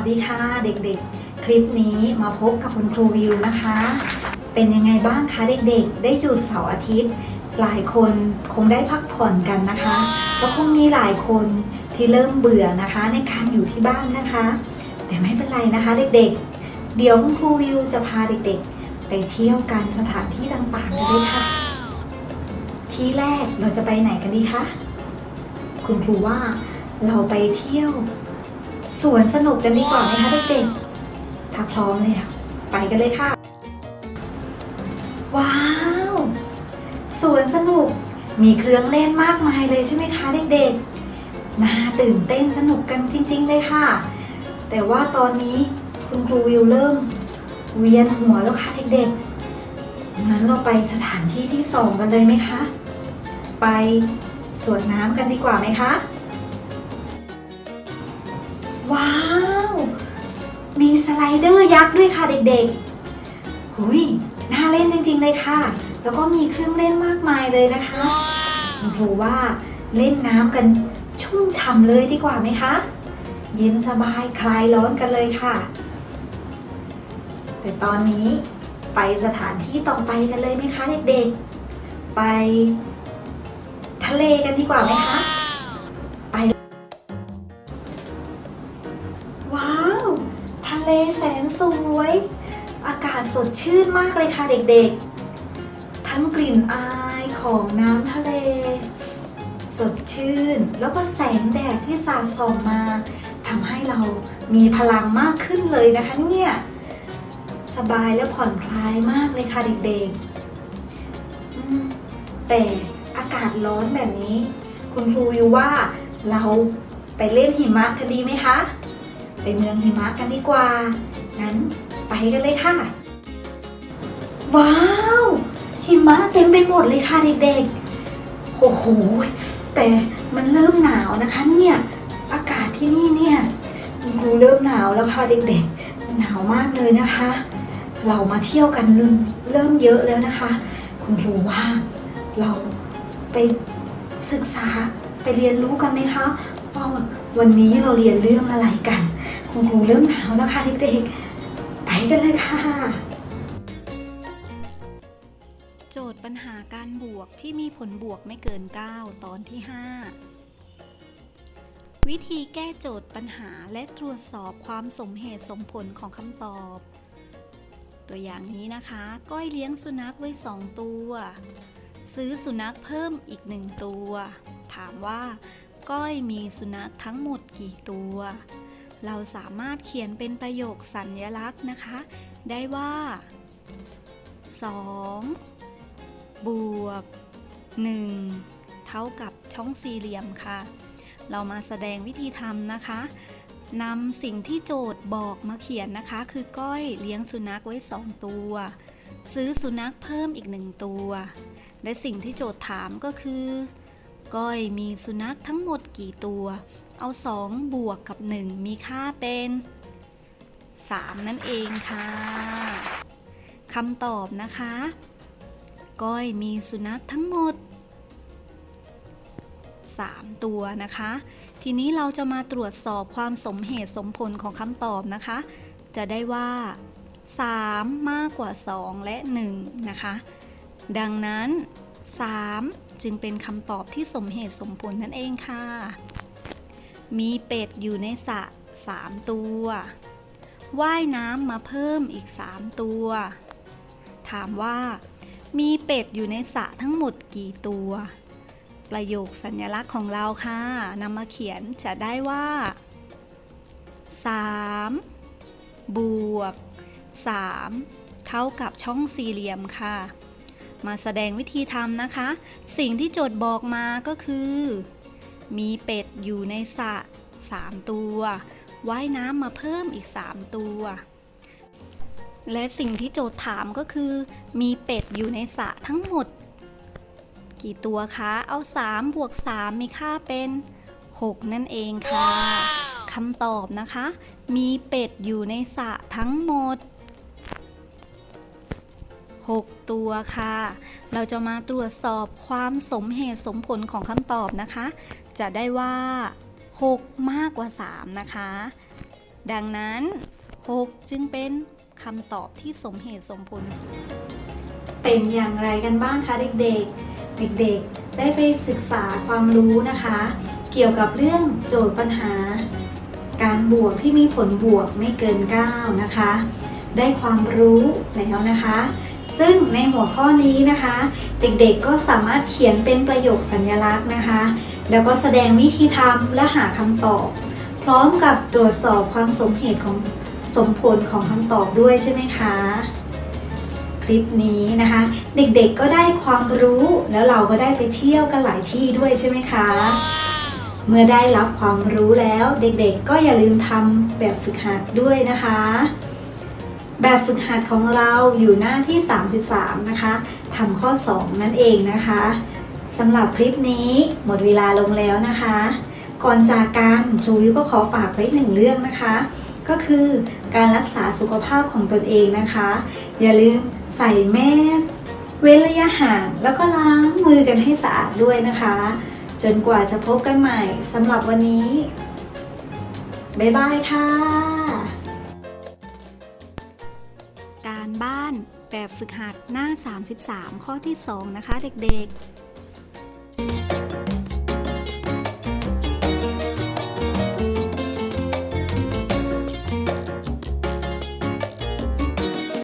วัสดีค่ะเด็กๆ คลิปนี้มาพบกับคุณครูวิวนะคะ เป็นยังไงบ้างคะเด็กๆ ได้หยุดเสาร์อาทิตย์ หลายคนคงได้พักผ่อนกันนะคะแล้วคงมีหลายคนที่เริ่มเบื่อนะคะในการอยู่ที่บ้านนะคะ แต่ไม่เป็นไรนะคะเด็กๆ เดี๋ยวคุณครูวิวจะพาเด็กๆ ไปเที่ยวกันสถานที่ต่างๆกันเลยค่ะ ที่แรกเราจะไปไหนกันดีคะคุณครูว่าเราไปเที่ยว สวนสนุกกันดีกว่าไหมคะเด็กๆถ้าพร้อมเลยค่ะ ไปกันเลยค่ะ ว้าว สวนสนุก มีเครื่องเล่นมากมายเลยใช่ไหมคะเด็กๆ น่าตื่นเต้นสนุกกันจริง ๆ เลยค่ะ แต่ว่าตอนนี้คุณครูวิวเริ่ม เวียนหัวแล้วค่ะเด็กๆ งั้นเราไปสถานที่ที่สองกันเลยไหมคะ ไปสวนน้ำกันดีกว่าไหมคะ ว้าว มีสไลเดอร์ยักษ์ด้วยค่ะเด็กๆ หุยน่าเล่นจริงๆเลยค่ะ แล้วก็มีเครื่องเล่นมากมายเลยนะคะคุณครูว่าเล่นน้ำกันชุ่มฉ่ำเลยดีกว่าไหมคะ เย็นสบายคลายร้อนกันเลยค่ะ แต่ตอนนี้ไปสถานที่ต่อไปกันเลยไหมคะเด็กๆ ไปทะเลกันดีกว่าไหมคะ เลแสนสวย อากาศสดชื่นมากเลยค่ะเด็กๆ ทั้งกลิ่นอายของน้ำทะเล สดชื่น แล้วก็แสงแดดที่สาดส่องมาทำให้เรามีพลังมากขึ้นเลยนะคะเนี่ยสบายและผ่อนคลายมากเลยค่ะเด็กๆ แต่อากาศร้อนแบบนี้ คุณครูวิวว่าเราไปเล่นหิมะกันดีไหมคะ ไปเมืองหิมะกันดีกว่า งั้นไปกันเลยค่ะ ว้าว หิมะเต็มไปหมดเลยค่ะเด็กๆ โอ้โห แต่มันเริ่มหนาวนะคะเนี่ย อากาศที่นี่เนี่ยคุณครูเริ่มหนาวแล้วค่ะเด็กๆหนาวมากเลยนะคะ เรามาเที่ยวกันเริ่มเริ่มเยอะแล้วนะคะ คุณครูว่าเราไปศึกษาไปเรียนรู้กันไหมคะว่าวันนี้เราเรียนเรื่องอะไรกัน คุณครูเริ่มหนาวแล้วค่ะเด็กๆ ไปกันเลยค่ะ โจทย์ปัญหาการบวกที่มีผลบวกไม่เกิน 9 ตอนที่ 5 วิธีแก้โจทย์ปัญหาและตรวจสอบความสมเหตุสมผลของคำตอบ ตัวอย่างนี้นะคะ ก้อยเลี้ยงสุนัขไว้ 2 ตัว ซื้อสุนัขเพิ่มอีก 1 ตัว ถามว่า ก้อยมีสุนัขทั้งหมดกี่ตัว เราสามารถเขียนเป็นประโยคสัญลักษณ์นะคะ ได้ว่า 2 บวก 1 เท่ากับช่องสี่เหลี่ยมค่ะ เรามาแสดงวิธีทำนะคะนำสิ่งที่โจทย์บอกมาเขียนนะคะ คือก้อยเลี้ยงสุนัขไว้ 2 ตัว ซื้อสุนัขเพิ่มอีก1ตัว และสิ่งที่โจทย์ถามก็คือ ก้อยมีสุนัขทั้งหมดกี่ตัว เอา 2 บวกกับ 1 มีค่าเป็น 3 นั่นเองค่ะคำตอบนะคะ ก้อยมีสุนัขทั้งหมด 3 ตัวนะคะ ทีนี้เราจะมาตรวจสอบความสมเหตุสมผลของคำตอบนะคะ จะได้ว่า 3 มากกว่า 2 และ 1 นะคะ ดังนั้น 3 จึงเป็นคำตอบที่สมเหตุสมผลนั่นเองค่ะ มีเป็ดอยู่ในสระ3ตัว ว่ายน้ำมาเพิ่มอีก3ตัว ถามว่า มีเป็ดอยู่ในสระทั้งหมดกี่ตัว ประโยคสัญลักษณ์ของเราค่ะนำมาเขียนจะได้ว่า 3 บวก 3 เท่ากับช่องสี่เหลี่ยมค่ะ มาแสดงวิธีทำนะคะ สิ่งที่โจทย์บอกมาก็คือ มีเป็ดอยู่ในสระ3ตัว ว่ายน้ำมาเพิ่มอีก 3 ตัว และสิ่งที่โจทย์ถามก็คือ มีเป็ดอยู่ในสระทั้งหมด กี่ตัวคะ เอา 3 บวก 3 มีค่าเป็น 6 นั่นเองค่ะคำตอบนะคะ มีเป็ดอยู่ในสระทั้งหมด 6 ตัวค่ะ เราจะมาตรวจสอบความสมเหตุสมผลของคำตอบนะคะ จะได้ว่า 6 มากกว่า 3 นะคะ ดังนั้น 6 จึงเป็นคำตอบที่สมเหตุสมผล เป็นอย่างไรกันบ้างคะเด็กๆ เด็กๆ ได้ไปศึกษาความรู้นะคะ เกี่ยวกับเรื่องโจทย์ปัญหา การบวกที่มีผลบวกไม่เกิน 9 นะคะ ได้ความรู้แล้วนะคะซึ่งในหัวข้อนี้นะคะ เด็กๆก็สามารถเขียนเป็นประโยคสัญลักษณ์นะคะ แล้วก็แสดงวิธีทำและหาคำตอบ พร้อมกับตรวจสอบความสมเหตุของสมผลของคำตอบด้วยใช่ไหมคะ คลิปนี้นะคะ เด็กๆก็ได้ความรู้แล้วเราก็ได้ไปเที่ยวกันหลายที่ด้วยใช่ไหมคะ เมื่อได้รับความรู้แล้วเด็กๆ ก็อย่าลืมทำแบบฝึกหัดด้วยนะคะ แบบฝึกหัดของเราอยู่หน้าที่ 33 นะคะทำข้อ 2 นั่นเองนะคะ สำหรับคลิปนี้หมดเวลาลงแล้วนะคะ ก่อนจากกันครูยุก็ขอฝากไว้หนึ่งเรื่องนะคะ ก็คือการรักษาสุขภาพของตนเองนะคะ อย่าลืมใส่แมสเว้นระยะห่างแล้วก็ล้างมือกันให้สะอาดด้วยนะคะ จนกว่าจะพบกันใหม่สำหรับวันนี้ บ๊ายบายค่ะ การบ้านแบบฝึกหัดหน้า 33 ข้อที่ 2 นะคะเด็กๆ